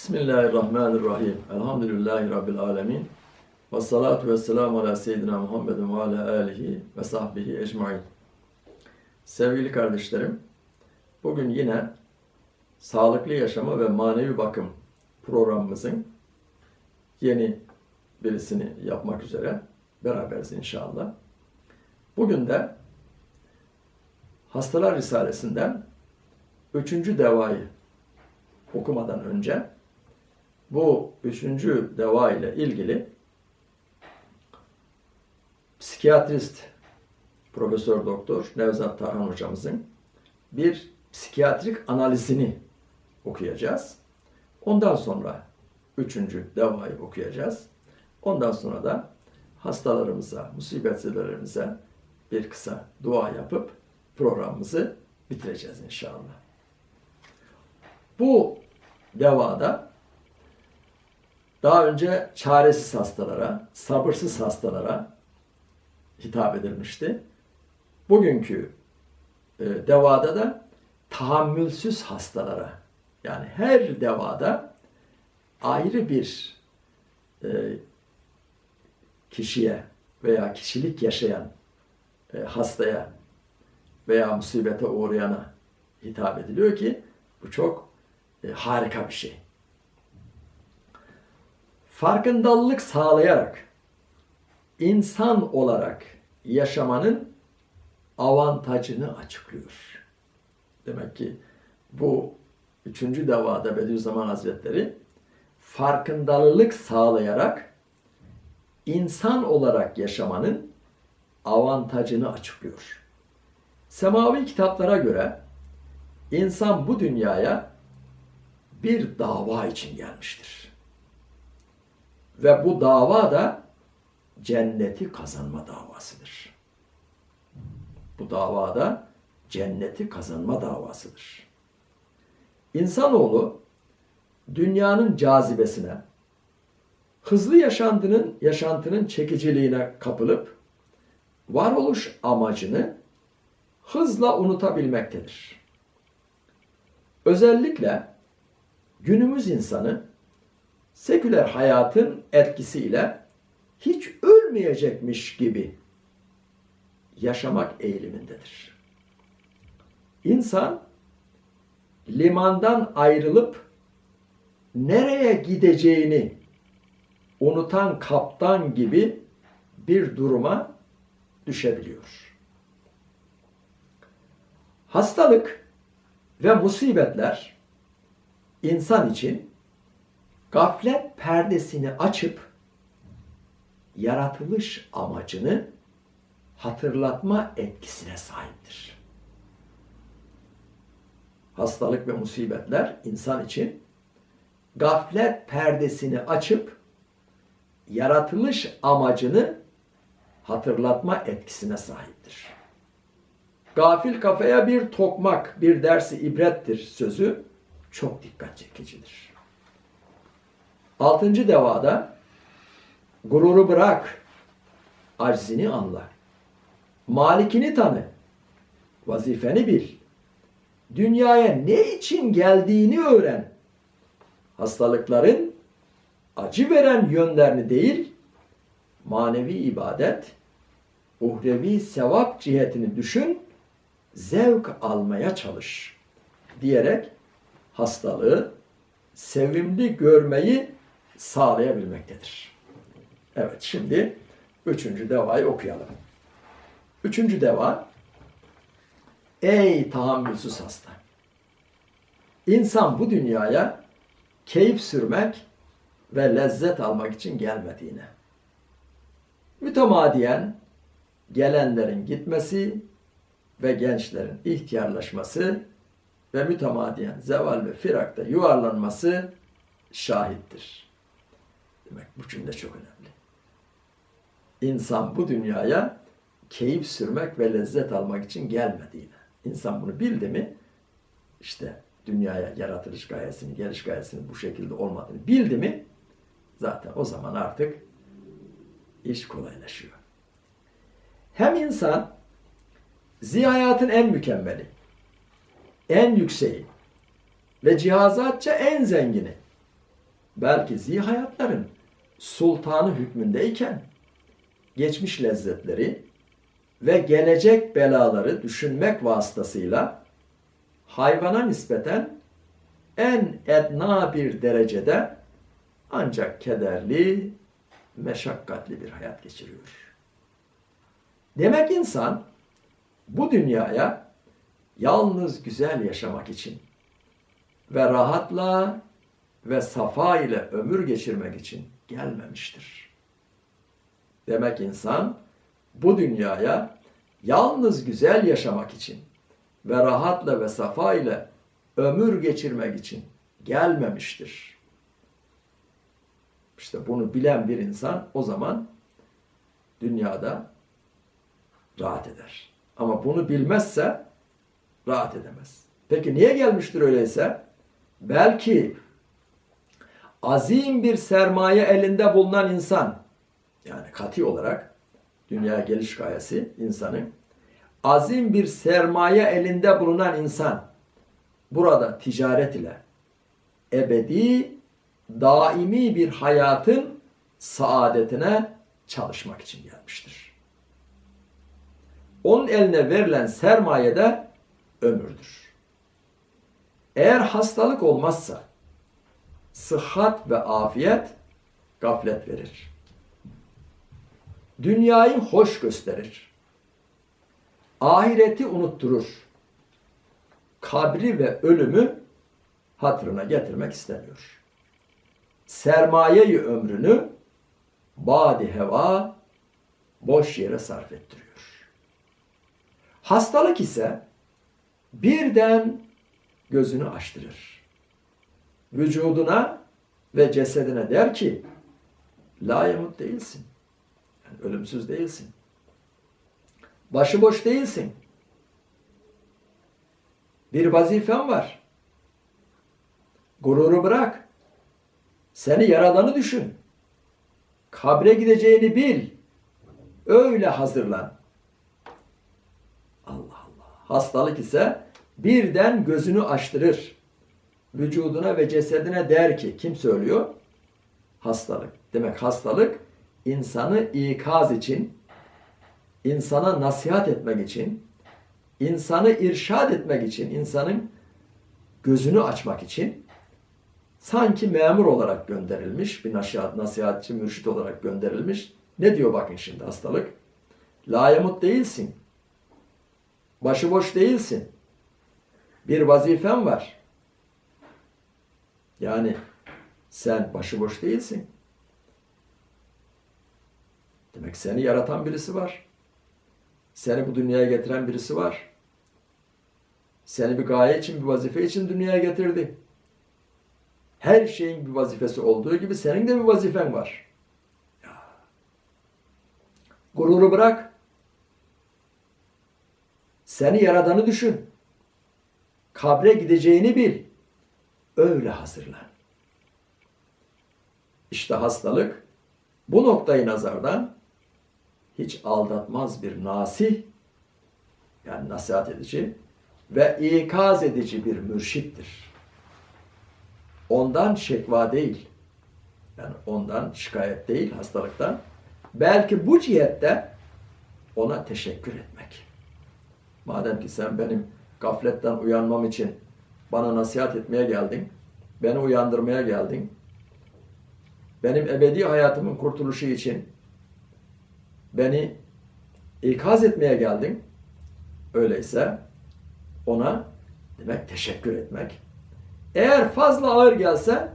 Bismillahirrahmanirrahim. Elhamdülillahi Rabbil alemin. Ve salatu ve selamu ala seyyidina Muhammedin ve ala alihi ve sahbihi ecmain. Sevgili kardeşlerim, bugün yine sağlıklı yaşama ve manevi bakım programımızın yeni birisini yapmak üzere beraberiz inşallah. Bugün de Hastalar Risalesinden üçüncü devayı okumadan önce bu üçüncü deva ile ilgili psikiyatrist Profesör Doktor Nevzat Tarhan hocamızın bir psikiyatrik analizini okuyacağız. Ondan sonra üçüncü devayı okuyacağız. Ondan sonra da hastalarımıza, musibetlilerimize bir kısa dua yapıp programımızı bitireceğiz inşallah. Bu devada daha önce çaresiz hastalara, sabırsız hastalara hitap edilmişti. Bugünkü e, devada da tahammülsüz hastalara yani her devada ayrı bir e, kişiye veya kişilik yaşayan e, hastaya veya musibete uğrayana hitap ediliyor ki bu çok harika bir şey. Farkındalık sağlayarak insan olarak yaşamanın avantajını açıklıyor. Demek ki bu üçüncü devada Bediüzzaman Hazretleri farkındalık sağlayarak insan olarak yaşamanın avantajını açıklıyor. Semavi kitaplara göre insan bu dünyaya bir dava için gelmiştir. Ve bu dava da cenneti kazanma davasıdır. Bu davada cenneti kazanma davasıdır. İnsanoğlu dünyanın cazibesine, hızlı yaşantının yaşantının çekiciliğine kapılıp varoluş amacını hızla unutabilmektedir. Özellikle günümüz insanı seküler hayatın etkisiyle hiç ölmeyecekmiş gibi yaşamak eğilimindedir. İnsan limandan ayrılıp nereye gideceğini unutan kaptan gibi bir duruma düşebiliyor. Hastalık ve musibetler insan için gaflet perdesini açıp yaratılış amacını hatırlatma etkisine sahiptir. Hastalık ve musibetler insan için gaflet perdesini açıp yaratılış amacını hatırlatma etkisine sahiptir. Gafil kafaya bir tokmak, bir dersi ibrettir sözü çok dikkat çekicidir. Altıncı devada gururu bırak, aczini anla. Malikini tanı, vazifeni bil. Dünyaya ne için geldiğini öğren. Hastalıkların acı veren yönlerini değil, manevi ibadet, uhrevi sevap cihetini düşün, zevk almaya çalış diyerek hastalığı sevimli görmeyi sağlayabilmektedir. Evet şimdi üçüncü devayı okuyalım. Üçüncü deva Ey tahammülsüz hasta! İnsan bu dünyaya keyif sürmek ve lezzet almak için gelmediğine, mütemadiyen gelenlerin gitmesi ve gençlerin ihtiyarlaşması ve mütemadiyen zeval ve firakta yuvarlanması şahittir. Demek bu cümle çok önemli. İnsan bu dünyaya keyif sürmek ve lezzet almak için gelmediğine. İnsan bunu bildi mi işte dünyaya yaratılış gayesini, geliş gayesinin bu şekilde olmadığını bildi mi zaten o zaman artık iş kolaylaşıyor. Hem insan zihayatın en mükemmeli, en yükseği ve cihazatça en zengini belki zihayatların sultanı hükmündeyken geçmiş lezzetleri ve gelecek belaları düşünmek vasıtasıyla hayvana nispeten en edna bir derecede ancak kederli, meşakkatli bir hayat geçiriyor. Demek insan bu dünyaya yalnız güzel yaşamak için ve rahatla ve safa ile ömür geçirmek için gelmemiştir. Demek insan bu dünyaya yalnız güzel yaşamak için ve rahatla ve safa ile ömür geçirmek için gelmemiştir. İşte bunu bilen bir insan o zaman dünyada rahat eder. Ama bunu bilmezse rahat edemez. Peki niye gelmiştir öyleyse? Belki azim bir sermaye elinde bulunan insan yani kati olarak dünyaya geliş gayesi insanın azim bir sermaye elinde bulunan insan burada ticaret ile ebedi daimi bir hayatın saadetine çalışmak için gelmiştir. Onun eline verilen sermaye de ömürdür. Eğer hastalık olmazsa sıhhat ve afiyet gaflet verir. Dünyayı hoş gösterir. Ahireti unutturur. Kabri ve ölümü hatırına getirmek istemiyor. Sermayeyi ömrünü badi heva boş yere sarf ettiriyor. Hastalık ise birden gözünü açtırır. Vücuduna ve cesedine der ki la yamut değilsin. Yani ölümsüz değilsin. Başıboş değilsin. Bir vazifen var. Gururu bırak. Seni yaradanı düşün. Kabre gideceğini bil. Öyle hazırlan. Allah Allah. Hastalık ise birden gözünü açtırır. Vücuduna ve cesedine der ki kim söylüyor? Hastalık. Demek hastalık insanı ikaz için, insana nasihat etmek için, insanı irşad etmek için, insanın gözünü açmak için sanki memur olarak gönderilmiş, bir nasihat, nasihatçı, mürşit olarak gönderilmiş. Ne diyor bakın şimdi hastalık? Layamut değilsin. Başıboş değilsin. Bir vazifen var. Yani sen başıboş değilsin. Demek seni yaratan birisi var. Seni bu dünyaya getiren birisi var. Seni bir gaye için, bir vazife için dünyaya getirdi. Her şeyin bir vazifesi olduğu gibi senin de bir vazifen var. Gururu bırak. Seni yaradanı düşün. Kabre gideceğini bil. Öyle hazırlan. İşte hastalık bu noktayı nazardan hiç aldatmaz bir nasih yani nasihat edici ve ikaz edici bir mürşittir. Ondan şekva değil. Yani ondan şikayet değil hastalıktan. Belki bu cihette ona teşekkür etmek. Madem ki sen benim gafletten uyanmam için bana nasihat etmeye geldin, beni uyandırmaya geldin, benim ebedi hayatımın kurtuluşu için beni ikaz etmeye geldin, öyleyse ona demek teşekkür etmek. Eğer fazla ağır gelse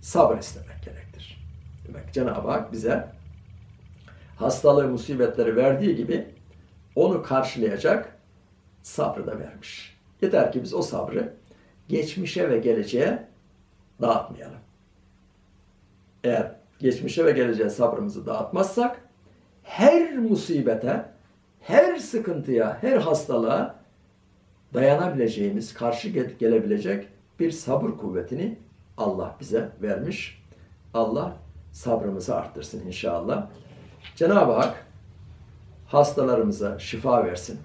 sabır istemek gerektir. Demek Cenab-ı Hak bize hastalığı, musibetleri verdiği gibi onu karşılayacak sabrı da vermiş. Yeter ki biz o sabrı geçmişe ve geleceğe dağıtmayalım. Eğer geçmişe ve geleceğe sabrımızı dağıtmazsak her musibete, her sıkıntıya, her hastalığa dayanabileceğimiz, karşı gelebilecek bir sabır kuvvetini Allah bize vermiş. Allah sabrımızı arttırsın inşallah. Cenab-ı Hak hastalarımıza şifa versin.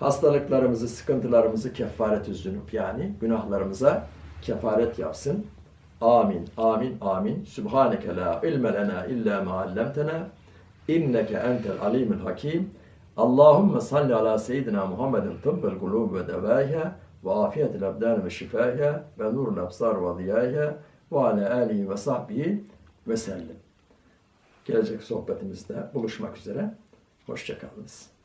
Hastalıklarımızı, sıkıntılarımızı kefaret üzünüp yani günahlarımıza kefaret yapsın. Amin, amin, amin. Subhaneke la ilme lena illa ma allamtena. İnneke entel alimul hakim. Allahümme salli ala seyyidina Muhammedin tıbbel kulub ve devâiha ve afiyetil abdân ve şifâiha ve nurul absar ve ziyâiha ve ala âlihi ve sahbihi ve sellem. Gelecek sohbetimizde buluşmak üzere. Hoşçakalınız.